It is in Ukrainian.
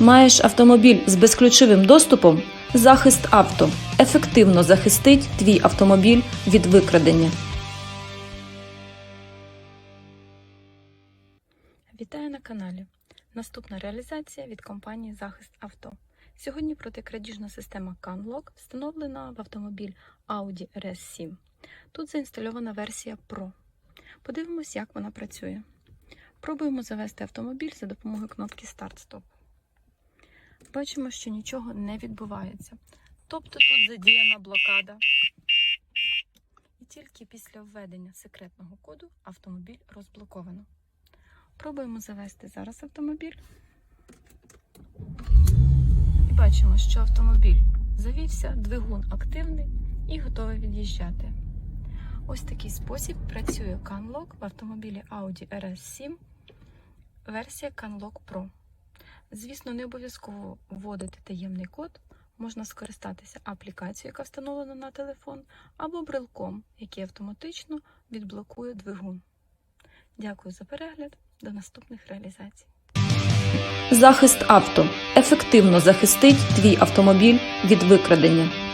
Маєш автомобіль з безключовим доступом? Захист авто ефективно захистить твій автомобіль від викрадення. Вітаю на каналі. Наступна реалізація від компанії Захист Авто. Сьогодні протикрадіжна система CanLock встановлена в автомобіль Audi RS7. Тут заінстальована версія Pro. Подивимось, як вона працює. Пробуємо завести автомобіль за допомогою кнопки Старт-Стоп. Бачимо, що нічого не відбувається. Тобто тут задіяна блокада. І тільки після введення секретного коду автомобіль розблоковано. Пробуємо завести зараз автомобіль. І бачимо, що автомобіль завівся, двигун активний і готовий від'їжджати. Ось такий спосіб працює CanLock в автомобілі Audi RS7 версія CanLock Pro. Звісно, не обов'язково вводити таємний код. Можна скористатися аплікацією, яка встановлена на телефон, або брелком, який автоматично відблокує двигун. Дякую за перегляд. До наступних реалізацій. Захист авто ефективно захистить твій автомобіль від викрадення.